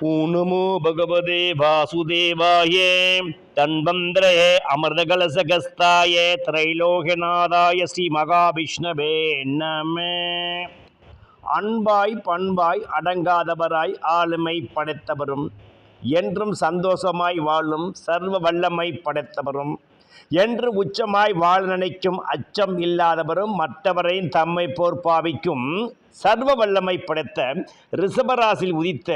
நமோ பகவதே வாசுதேவாய தன்வந்திரே அமிர்தகலசகஸ்தாய திரைலோகநாதாய ஸ்ரீ மகாவிஷ்ணவே நம அன்பாய் பண்பாய் அடங்காதவராய் ஆளுமை படைத்தவரும் என்றும் சந்தோஷமாய் வாழும் சர்வ வல்லமை படைத்தவரும் என்று உச்சமாய் வாழ நினைக்கும் அச்சம் இல்லாதவரும் மற்றவரையும் தம்மை போர்ப்பாவிக்கும் சர்வ வல்லமை படைத்த ரிஷபராசில் உதித்த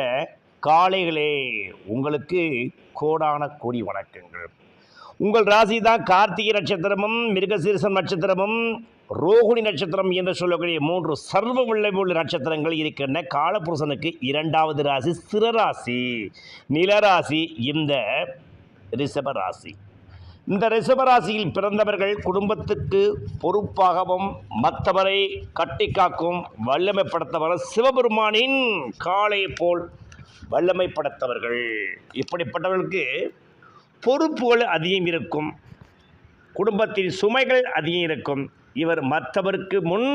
காளைகளே உங்களுக்கு கோடான கோடி வணக்கங்கள். உங்கள் ராசி தான் கார்த்திகை நட்சத்திரமும் மிருகசீரிசம் நட்சத்திரமும் ரோகிணி நட்சத்திரம் என்று சொல்லக்கூடிய மூன்று சர்வ உள்ள நட்சத்திரங்கள் இருக்கின்ற காலபுருஷனுக்கு இரண்டாவது ராசி சிறராசி நிலராசி இந்த ரிஷப ராசி இந்த ரிஷபராசியில் பிறந்தவர்கள் குடும்பத்துக்கு பொறுப்பாகவும் மற்றவரை கட்டி காக்கும் சிவபெருமானின் காளை போல் வல்லமை படைத்தவர்கள் இப்படிப்பட்டவர்களுக்கு பொறுப்புகள் அதிகம் இருக்கும். குடும்பத்தில் சுமைகள் அதிகம் இருக்கும். இவர் மற்றவருக்கு முன்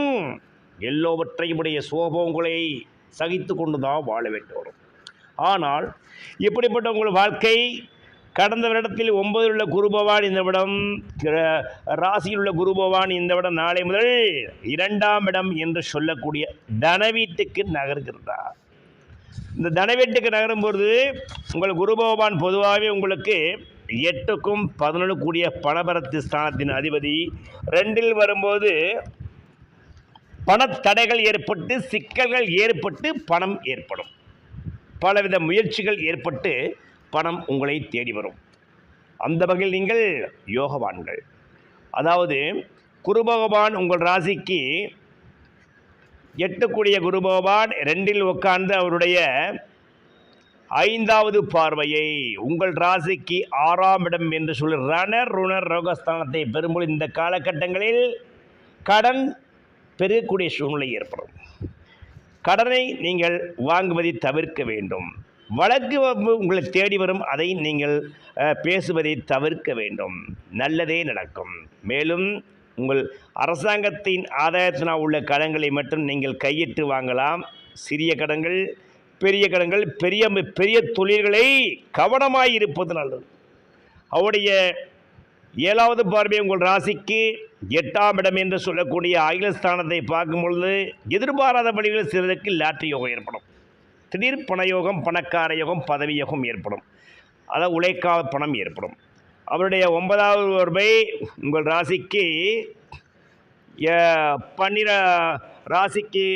எல்லோவற்றையும் உடைய சோபங்களை சகித்து கொண்டு தான் வாழ வேண்டி வரும் ஆனால் இப்படிப்பட்ட உங்கள் வாழ்க்கை கடந்த வருடத்தில் ஒன்பதில் உள்ள குரு பகவான் இந்த விடம் ராசியில் உள்ள குரு இந்த விடம் நாளை முதல் இரண்டாம் இடம் என்று சொல்லக்கூடிய தனவீட்டுக்கு நகர்கின்றார். இந்த தனவெட்டுக்கு நகரும் பொழுது உங்கள் குரு பகவான் பொதுவாகவே உங்களுக்கு எட்டுக்கும் பதினொன்று கூடிய பணபரத்து ஸ்தானத்தின் அதிபதி. ரெண்டில் வரும்போது பணத்தடைகள் ஏற்பட்டு சிக்கல்கள் ஏற்பட்டு பணம் ஏற்படும். பலவித முயற்சிகள் ஏற்பட்டு பணம் உங்களை தேடி வரும். அந்த வகையில் நீங்கள் யோகவான்கள். அதாவது குரு பகவான் உங்கள் ராசிக்கு எட்டுக்கூடிய குரு பகவான் ரெண்டில் உட்கார்ந்து அவருடைய ஐந்தாவது பார்வையை உங்கள் ராசிக்கு ஆறாம் இடம் என்று சொல்லி ரணர் ருணர் ரோகஸ்தானத்தை பெறும்பொழுது இந்த காலகட்டங்களில் கடன் பெருகக்கூடிய சூழ்நிலை ஏற்படும். கடனை நீங்கள் வாங்குவதை தவிர்க்க வேண்டும். வழக்கு உங்களை தேடி வரும் அதை நீங்கள் பேசுவதை தவிர்க்க வேண்டும். நல்லதே நடக்கும். மேலும் உங்கள் அரசாங்கத்தின் ஆதாயத்தினால் உள்ள கடன்களை மட்டும் நீங்கள் கையிட்டு வாங்கலாம். சிறிய கடன்கள் பெரிய கடன்கள் பெரிய பெரிய தொழில்களை கவனமாக இருப்பது நல்லது. அவருடைய ஏழாவது பார்வை உங்கள் ராசிக்கு எட்டாம் இடம் என்று சொல்லக்கூடிய அகிலஸ்தானத்தை பார்க்கும் பொழுது எதிர்பாராத வழிகளில் சிலருக்கு லாட்டரி யோகம் ஏற்படும். திடீர் பணயோகம் பணக்கார யோகம் பதவி யோகம் ஏற்படும். அதாவது உழைக்காத பணம் ஏற்படும். அவருடைய ஒன்பதாவது பார்வை உங்கள் ராசிக்கு பன்னிர ராசிக்கு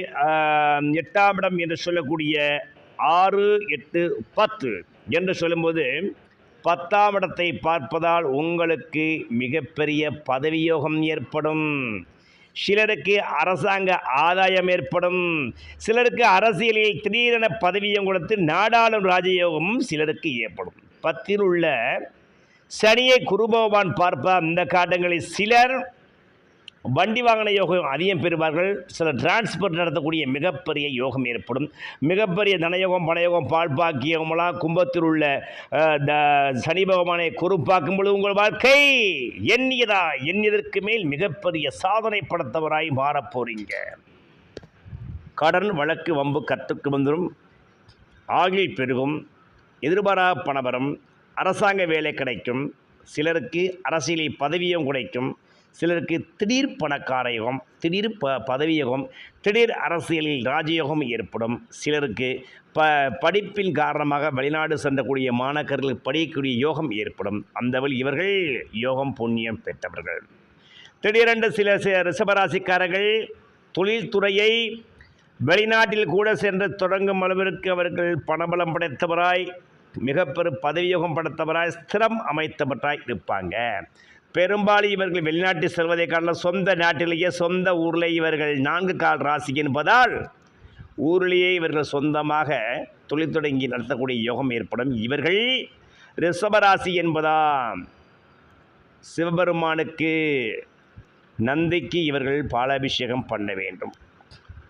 எட்டாம் இடம் என்று சொல்லக்கூடிய ஆறு எட்டு பத்து என்று சொல்லும்போது பத்தாம் இடத்தை பார்ப்பதால் உங்களுக்கு மிகப்பெரிய பதவியோகம் ஏற்படும். சிலருக்கு அரசாங்க ஆதாயம் ஏற்படும். சிலருக்கு அரசியலில் திடீரென பதவியும் கொடுத்து நாடாளும் ராஜயோகமும் சிலருக்கு ஏற்படும். பத்தில் உள்ள சனியை குருபகவான் பார்ப்பார் இந்த காட்டங்களில் சிலர் வண்டி வாகன யோகம் அதிகம் பெறுவார்கள். சில டிரான்ஸ்போர்ட் நடத்தக்கூடிய மிகப்பெரிய யோகம் ஏற்படும். மிகப்பெரிய தனயோகம் பணயோகம் பால்பாக்கியமெல்லாம் கும்பத்தில் உள்ள த- சனி பகவானை குறுப்பாக்கும் பொழுது உங்கள் வாழ்க்கை எண்ணியதா? எண்ணியதற்கு மேல் மிகப்பெரிய சாதனை படைத்தவராய் மாறப் போறீங்க கடன் வழக்கு வம்பு கற்றுக்கு வந்துடும் ஆகில் பெருகும். எதிர்பாரா பணவரம் அரசாங்க வேலை கிடைக்கும். சிலருக்கு அரசியலில் பதவியும் கிடைக்கும். சிலருக்கு திடீர் பணக்காரயோகம் திடீர் ப பதவியோகம் திடீர் அரசியலில் ராஜயோகம் ஏற்படும். சிலருக்கு ப படிப்பின் காரணமாக வெளிநாடு சென்றக்கூடிய மாணக்கர்கள் படிக்கக்கூடிய யோகம் ஏற்படும். அந்த வழி இவர்கள் யோகம் புண்ணியம் பெற்றவர்கள். திடீரென்று சில ரிஷபராசிக்காரர்கள் தொழில்துறையை வெளிநாட்டில் கூட சென்று தொடங்கும் அளவிற்கு அவர்கள் பணபலம் படைத்தவராய் மிகப்பெரும் பதவியோகம் படைத்தவராய் ஸ்திரம் அமைத்தவராய் இருப்பாங்க. பெரும்பாலும் இவர்கள் வெளிநாட்டு செல்வதை காரணம் சொந்த நாட்டிலேயே சொந்த ஊரில் இவர்கள் நான்கு கால் ராசி என்பதால் ஊரிலேயே இவர்கள் சொந்தமாக தொழில் தொடங்கி நடத்தக்கூடிய யோகம் ஏற்படும். இவர்கள் ரிஷபராசி என்பதாம். சிவபெருமானுக்கு நந்திக்கு இவர்கள் பாலாபிஷேகம் பண்ண வேண்டும்.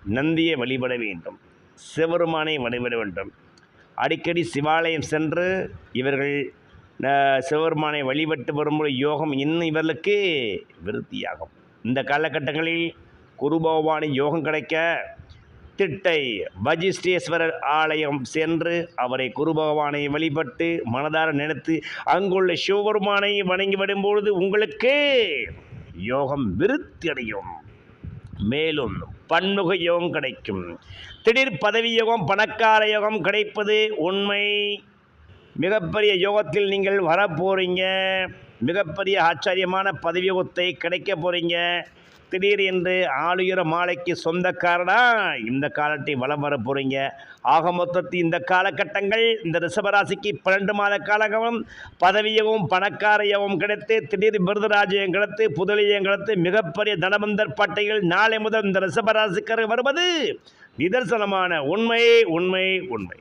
நந்தியை வழிபட வேண்டும். சிவபெருமானை வழிபட வேண்டும். அடிக்கடி சிவாலயம் சென்று இவர்கள் சிவபெருமானை வழிபட்டு வரும்போது யோகம் இன்னும் இவர்களுக்கு விருத்தியாகும். இந்த காலகட்டங்களில் குரு பகவானின் யோகம் கிடைக்க திட்டை வஜிஷ்டேஸ்வரர் ஆலயம் சென்று அவரை குரு பகவானை வழிபட்டு மனதார நினைத்து அங்குள்ள சிவபெருமானை வணங்கி வரும்பொழுது உங்களுக்கு யோகம் விருத்தி அடையும். மேலும் பன்முக யோகம் கிடைக்கும். திடீர் பதவி யோகம் பணக்கார யோகம் கிடைப்பது உண்மை. மிகப்பெரிய யோகத்தில் நீங்கள் வரப்போகிறீங்க மிகப்பெரிய ஆச்சரியமான பதவி யோகத்தை கிடைக்க போகிறீங்க திடீர் என்று ஆளுயர மாலைக்கு சொந்தக்காரனா இந்த காலத்தை வலம் வர போகிறீங்க ஆக மொத்தத்தில் இந்த காலகட்டங்கள் இந்த ரிஷபராசிக்கு பன்னெண்டு மாத காலகம் பதவியவும் பணக்காரையவும் கிடைத்து திடீர் விருதராஜ்யம் கிடைத்து புதலியம் கிடைத்து மிகப்பெரிய தனமந்தர் பட்டைகள் நாளை முதல் இந்த ரிஷபராசிக்கர் வருவது. நிதர்சனமான உண்மை உண்மை உண்மை.